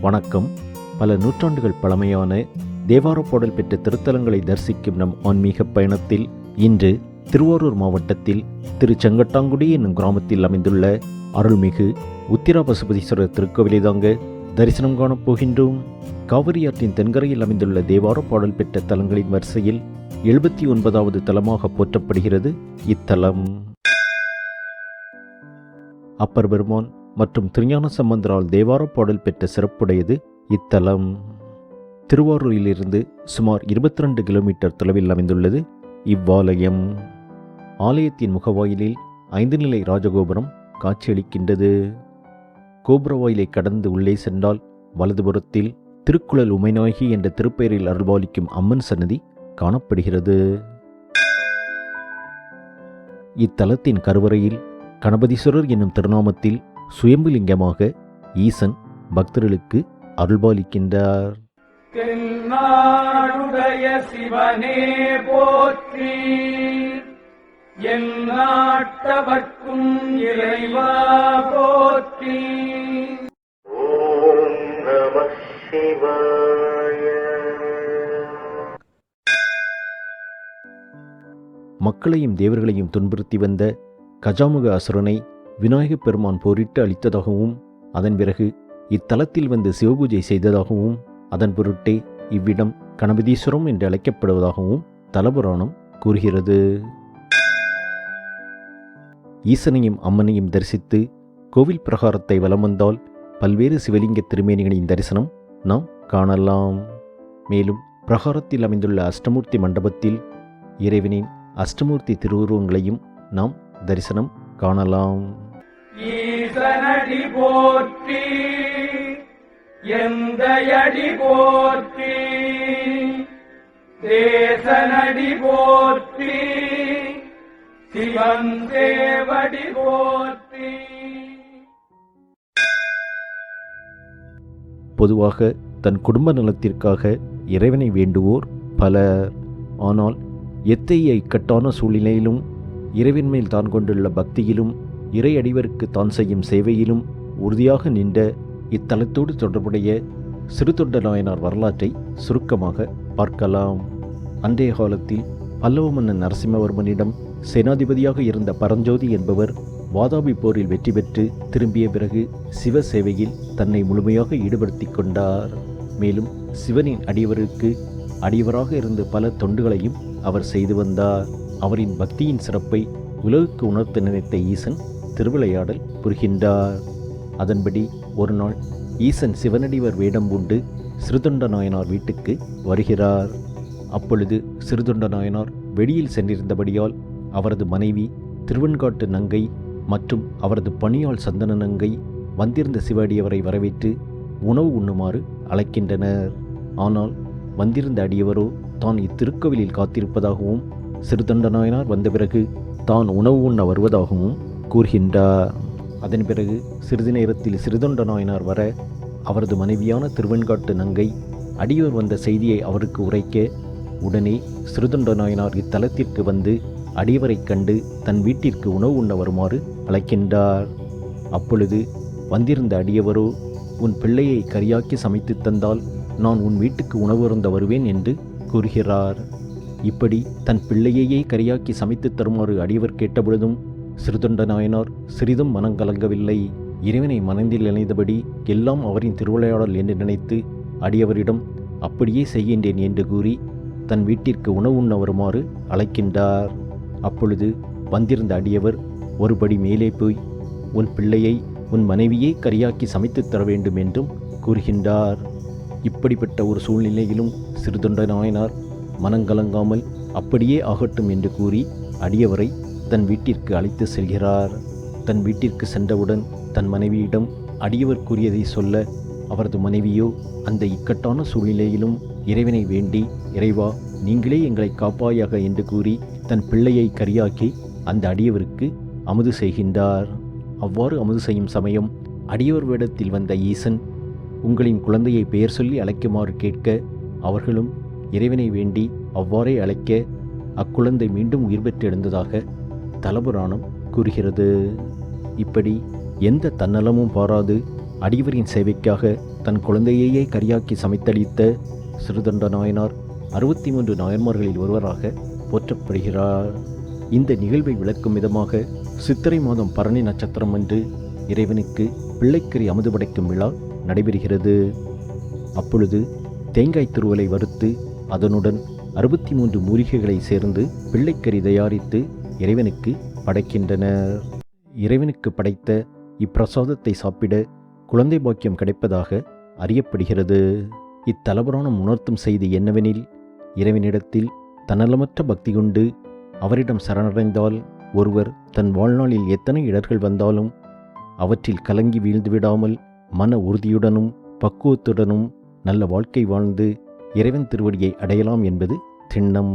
வணக்கம். பல நூற்றாண்டுகள் பழமையான தேவார பாடல் பெற்ற திருத்தலங்களை தரிசிக்கும் நம் ஆன்மீக பயணத்தில் இன்று திருவாரூர் மாவட்டத்தில் திரு செங்கட்டாங்குடி என்னும் கிராமத்தில் அமைந்துள்ள அருள்மிகு உத்திரா பசுபதீஸ்வரர் திருக்கோவிலை தாங்க தரிசனம் காணப் போகின்றோம். காவிரி ஆற்றின் தென்கரையில் அமைந்துள்ள தேவார பாடல் பெற்ற தலங்களின் வரிசையில் எழுபத்தி ஒன்பதாவது தலமாக போற்றப்படுகிறது இத்தலம். அப்பர் பெருமான் மற்றும் திருஞான சம்பந்தரால் தேவார பாடல் பெற்ற சிறப்புடையது இத்தலம். திருவாரூரிலிருந்து சுமார் 22 கிலோமீட்டர் தொலைவில் அமைந்துள்ளது இவ்வாலயம். ஆலயத்தின் முகவாயிலில் ஐந்து நிலை ராஜகோபுரம் காட்சியளிக்கின்றது. கோபுரவாயிலை கடந்து உள்ளே சென்றால் வலதுபுறத்தில் திருக்குழல் உமைநாயகி என்ற திருப்பெயரில் அருள்பாலிக்கும் அம்மன் சன்னதி காணப்படுகிறது. இத்தலத்தின் கருவறையில் கணபதீஸ்வரர் என்னும் திருநாமத்தில் சுயம்புலிங்கமாக ஈசன் பக்தர்களுக்கு அருள்பாலிக்கின்றார். தென்னாடுடைய சிவனே போற்றி என் நாட்டவர்க்கும் இறைவா போற்றி. ஓம் நம சிவாய. மக்களையும் தேவர்களையும் துன்புறுத்தி வந்த கஜாமுக அசுரனை விநாயகப் பெருமான் போரிட்டு அளித்ததாகவும் அதன் பிறகு இத்தலத்தில் வந்து சிவபூஜை செய்ததாகவும் அதன் பொருட்டே இவ்விடம் கணபதீஸ்வரம் என்று அழைக்கப்படுவதாகவும் தலபுராணம் கூறுகிறது. ஈசனையும் அம்மனையும் தரிசித்து கோவில் பிரகாரத்தை வலம் வந்தால் பல்வேறு சிவலிங்க திருமேனிகளின் தரிசனம் நாம் காணலாம். மேலும் பிரகாரத்தில் அமைந்துள்ள அஷ்டமூர்த்தி மண்டபத்தில் இறைவனின் அஷ்டமூர்த்தி திருவுருவங்களையும் நாம் தரிசனம் காணலாம். ஈசனடி போற்றி எந்தையடி போற்றி தேசனடி போற்றி சிவன் தேவடி போற்றி. பொதுவாக தன் குடும்ப நலத்திற்காக இறைவனை வேண்டுவோர் பலர். ஆனால் எத்தகைய இக்கட்டான சூழ்நிலையிலும் இறைவன் மேல் தான் கொண்டுள்ள பக்தியிலும் இறையடிவருக்கு தான் செய்யும் சேவையிலும் உறுதியாக நின்ற இத்தலத்தோடு தொடர்புடைய சிறுதொண்ட நாயனார் வரலாற்றை சுருக்கமாக பார்க்கலாம். அன்றைய காலத்தில் பல்லவ மன்னன் நரசிம்மவர்மனிடம் சேனாதிபதியாக இருந்த பரஞ்சோதி என்பவர் வாதாபி போரில் வெற்றி பெற்று திரும்பிய பிறகு சிவ சேவையில் தன்னை முழுமையாக ஈடுபடுத்திக் கொண்டார். மேலும் சிவனின் அடியவருக்கு அடியவராக இருந்து பல தொண்டுகளையும் அவர் செய்து வந்தார். அவரின் பக்தியின் சிறப்பை உலகுக்கு உணர்த்த நினைத்த ஈசன் திருவிளையாடல் புரிகின்றார். அதன்படி ஒரு நாள் ஈசன் சிவனடிவர் வேடம் பூண்டு சிறுதொண்ட நாயனார் வீட்டுக்கு வருகிறார். அப்பொழுது சிறுதொண்ட நாயனார் வெளியில் சென்றிருந்தபடியால் அவரது மனைவி திருவெண்காட்டு நங்கை மற்றும் அவரது பணியாள் சந்தன நங்கை வந்திருந்த சிவடியவரை வரவேற்று உணவு உண்ணுமாறு அழைக்கின்றனர். ஆனால் வந்திருந்த அடியவரோ தான் இத்திருக்கோவிலில் காத்திருப்பதாகவும் சிறுதண்ட நாயனார் வந்த பிறகு தான் உணவு உண்ண வருவதாகவும் கூறுகின்றார் அதன் பிறகு சிறிது நேரத்தில் சிறுதொண்ட நாயனார் வர அவரது மனைவியான திருவெண்காட்டு நங்கை அடியவர் வந்த செய்தியை அவருக்கு உரைக்க உடனே சிறுதொண்ட நாயனார் இத்தலத்திற்கு வந்து அடியவரைக் கண்டு தன் வீட்டிற்கு உணவு உண்ண வருமாறு அழைக்கின்றார். அப்பொழுது வந்திருந்த அடியவரோ உன் பிள்ளையை கரியாக்கி சமைத்து தந்தால் நான் உன் வீட்டுக்கு உணவு அருந்த வருவேன் என்று கூறுகிறார். இப்படி தன் பிள்ளையையே கரியாக்கி சமைத்து தருமாறு அடியவர் கேட்டபொழுதும் சிறுதொண்ட நாயனார் சிறிதும் மனங்கலங்கவில்லை இறைவனை மனதில் இணைந்தபடி எல்லாம் அவரின் திருவிளையாடல் என்று நினைத்து அடியவரிடம் அப்படியே செய்கின்றேன் என்று கூறி தன் வீட்டிற்கு உணவு உண்ண வருமாறு அழைக்கின்றார். அப்பொழுது வந்திருந்த அடியவர் ஒருபடி மேலே போய் உன் பிள்ளையை உன் மனைவியே கரியாக்கி சமைத்துத் தர வேண்டும் என்றும் கூறுகின்றார். இப்படிப்பட்ட ஒரு சூழ்நிலையிலும் சிறுதொண்ட நாயனார் மனங்கலங்காமல் அப்படியே ஆகட்டும் என்று கூறி அடியவரை தன் வீட்டிற்கு அழைத்து செல்கிறார். தன் வீட்டிற்கு சென்றவுடன் தன் மனைவியிடம் அடியவர் கூறியதை சொல்ல அவரது மனைவியோ அந்த இக்கட்டான சூழ்நிலையிலும் இறைவனை வேண்டி இறைவா நீங்களே எங்களை காப்பாயாக என்று கூறி தன் பிள்ளையை கரியாக்கி அந்த அடியவருக்கு அமுது செய்கின்றார். அவ்வாறு அமுது செய்யும் சமயம் அடியவர் வேடத்தில் வந்த ஈசன் உங்களின் குழந்தையை பெயர் சொல்லி அழைக்குமாறு கேட்க அவர்களும் இறைவனை வேண்டி அவ்வாறே அழைக்க அக்குழந்தை மீண்டும் உயிர் பெற்று எழுந்ததாக தலபுராணம் கூறுகிறது. இப்படி எந்த தன்னலமும் பாராது அடியவரின் சேவைக்காக தன் குழந்தையையே கரியாக்கி சமைத்தளித்த சிறுதண்ட நாயனார் அறுபத்தி மூன்று நாயன்மார்களில் ஒருவராக போற்றப்படுகிறார். இந்த நிகழ்வை விளக்கும் விதமாக சித்திரை மாதம் பரணி நட்சத்திரம் அன்று இறைவனுக்கு பிள்ளைக்கறி அமுது படைக்கும் விழா நடைபெறுகிறது. அப்பொழுது தேங்காய் துருவலை வறுத்து அதனுடன் அறுபத்தி மூன்று மூலிகைகளை சேர்ந்து பிள்ளைக்கறி தயாரித்து இறைவனுக்கு படைக்கின்றனர். இறைவனுக்கு படைத்த இப்பிரசாதத்தை சாப்பிட குழந்தை பாக்கியம் கிடைப்பதாக அறியப்படுகிறது. இத்தலபுராணம் உணர்த்தும் செய்தி என்னவெனில் இறைவனிடத்தில் தன்னலமற்ற பக்தி கொண்டு அவரிடம் சரணடைந்தால் ஒருவர் தன் வாழ்நாளில் எத்தனை இடர்கள் வந்தாலும் அவற்றில் கலங்கி வீழ்ந்து விடாமல் மன உறுதியுடனும் பக்குவத்துடனும் நல்ல வாழ்க்கை வாழ்ந்து இறைவன் திருவடியை அடையலாம் என்பது திண்ணம்.